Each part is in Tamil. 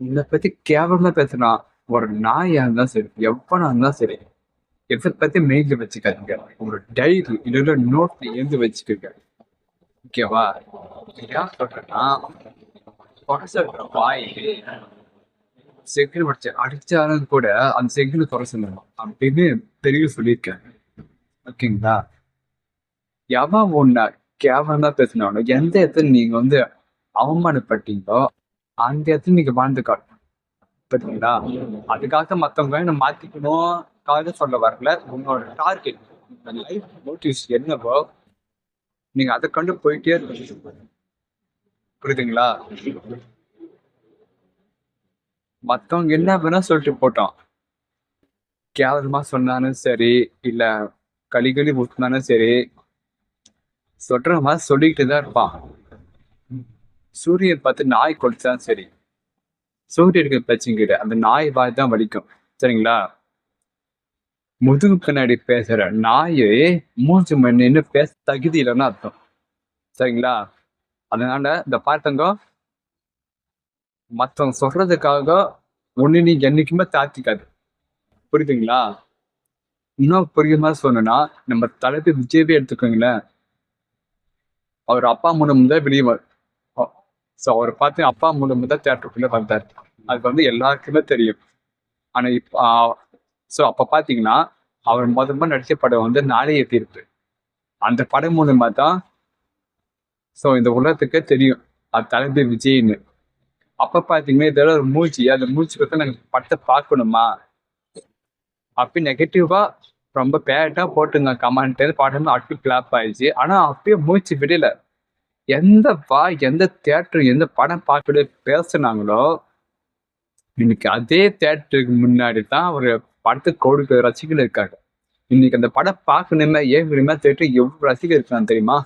இத பத்தி கேவலமா பேசுனா ஒரு நாயா இருந்தா சரி, எவ்வளவு இருந்தா சரி, எதை பத்தி மைண்ட்ல வச்சுக்காதீங்க. ஒரு டைரி இல்ல நோட்ல எழுந்து வச்சுக்கோங்க ஓகேவா? ஏன் சொல்றேன்னா, கொற வாய் செங்கல் வச்சு அடிச்சாலும் கூட அந்த செங்கல கொற அப்படின்னு தெரிய சொல்லியிருக்கேன் ஓகேங்களா? எவன் ஒன்னா கேவலமா பேசினாலும், எந்த இடத்துல நீங்க வந்து அவமானப்பட்டீங்களோ, அந்த இடத்துல நீங்க வாழ்ந்து காட்டணும். புரியுதுங்களா? அதுக்காக மத்தவங்க என்ன மாத்திக்கணும் காக சொல்ல வரல. உங்களோட டார்கெட், லைஃப் மோட்டிவ்ஸ் என்னவோ, நீங்க அதை கண்டு போயிட்டே இருக்கணும். புரியுதுங்களா? மத்தவங்க என்ன வேணா சொல்லிட்டு போட்டோம். கேவலமா சொன்னாலும் சரி, இல்ல களி களி ஊத்துனாலும் சரி, சொல்ற மாதிரி சொல்லிக்கிட்டு தான் இருப்பான். சூரியன் பார்த்து நாய் கொடுத்தா சரி, சூரியனுக்கு பிரச்சனை அந்த நாய் வாய் தான் வலிக்கும். சரிங்களா? முதுகு பின்னாடி பேசுற நாயே மூச்சு முன்னாடி பேச தகுதி இல்லன்னு அர்த்தம். சரிங்களா? அதனால இந்த பார்த்தங்க மத்தவங்க சொல்றதுக்காக ஒண்ணு நீ என்னைக்குமே தாத்திக்காது புரியுதுங்களா? இன்னும் புரியுற மாதிரி சொல்லணும்னா, நம்ம தலைப்பு விஜயவே எடுத்துக்கோங்களேன். அவர் அப்பா மூலம் தான் வெளியே ஸோ அவர் பார்த்து அப்பா மூலமாக தான் தேட்டருக்குள்ளே வந்தார் அது வந்து எல்லாருக்குமே தெரியும். ஆனால் இப்போ ஸோ அப்போ பார்த்தீங்கன்னா, அவர் மொத நடித்த படம் வந்து நாளைய தீர்ப்பு. அந்த படம் மூலமாக தான் ஸோ இந்த உலகத்துக்கே தெரியும். அது தலைமை விஜய்னு அப்போ பார்த்தீங்கன்னா, இதெல்லாம் ஒரு மூச்சு அந்த மூச்சு பார்த்தா நாங்கள் படத்தை பார்க்கணுமா? அப்படி நெகட்டிவாக ரொம்ப பேட்டாக போட்டுங்க கமெண்ட்டு பாட்டு அட்டு கிளாப் ஆயிடுச்சு. ஆனால் அப்பயும் மூச்சு விடலை எந்த பா எந்த தேட்டர் எந்த படம் பார்க்கல பேசுனாங்களோ, இன்னைக்கு அதே தேட்டருக்கு முன்னாடி தான் ஒரு படத்துக்கு கோடி ரசிகர்கள் இருக்காங்க. இன்னைக்கு அந்த படம் பார்க்கணுமே, ஏன் தெரியுமா தேட்டர் எவ்வளவு ரசிகர் இருக்காங்க தெரியுமா?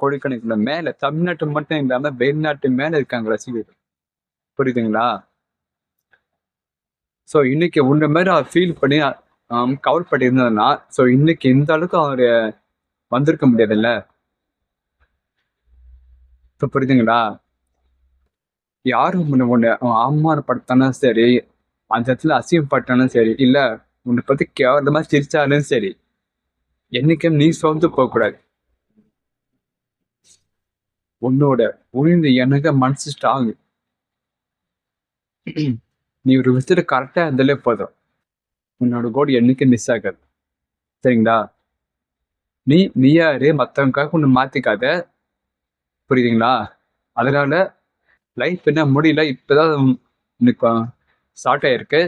கோடிக்கணக்குல மேல தமிழ்நாட்டு மட்டும் இல்லாம வெளிநாட்டு மேல இருக்காங்க ரசிகர்கள். புரியுதுங்களா? ஸோ இன்னைக்கு உன்ன மாதிரி அவர் ஃபீல் பண்ணி கவர் பண்ணியிருந்ததுன்னா, ஸோ இன்னைக்கு இந்த அளவுக்கு அவர் வந்திருக்க முடியாதுல்ல. இப்போ புரியுதுங்களா? யாரும் உன்ன உன்ன அவமானப்படுத்தினாலும் சரி, அந்த இடத்துல அசிங்கப்பட்டாலும் சரி, இல்லை உன்னை பற்றி கேவலமாக சிரிச்சாலும் சரி, என்னைக்கும் நீ சோர்ந்து போகக்கூடாது. உன்னோட உணர்ந்து எனக்கு மனசு ஸ்ட்ராங். நீ ஒரு விஷயத்துல கரெக்டாக இருந்தாலே போதும். உன்னோட கோல் என்னைக்கும் மிஸ் ஆகாது. சரிங்களா? நீ நீ யாரு மற்றவங்களுக்காக ஒன்று மாற்றிக்காத புரியுதுங்களா? அதனால லைஃப் என்ன முடியல. இப்பதான் இன்னைக்கு ஸ்டார்ட் ஆயிருக்கு.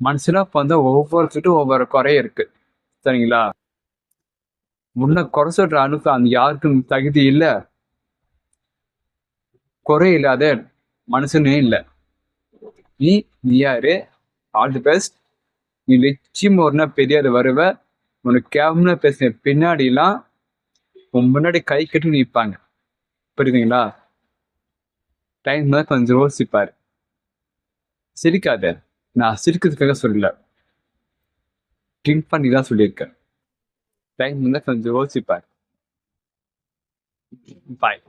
மனுஷனா வந்து ஒவ்வொருத்தருக்கும் ஒவ்வொரு குறை இருக்கு. சரிங்களா? முன்ன குறை சொல்ற அளவுக்கு அந்த யாருக்கும் தகுதி இல்லை குறை இல்லாத மனுஷனே இல்லை நீ நீ யாரு ஆல் தி பெஸ்ட். நீ நிச்சயம் ஒரு நாள் பெரிய வருவ. உனக்கு கேம்னா பேசின பின்னாடிலாம், உன் முன்னாடி கை கட்டி நிற்பாங்க புரியுதுங்களா? டைம் தான் கொஞ்சம் யோசிப்பார் சிரிக்காத. நான் சிரிக்கிறதுக்காக சொல்லல. ட்ரிங்க் பண்ணி தான் சொல்லியிருக்கேன். டைம் தான் கொஞ்சம் யோசிப்பார் பாய்.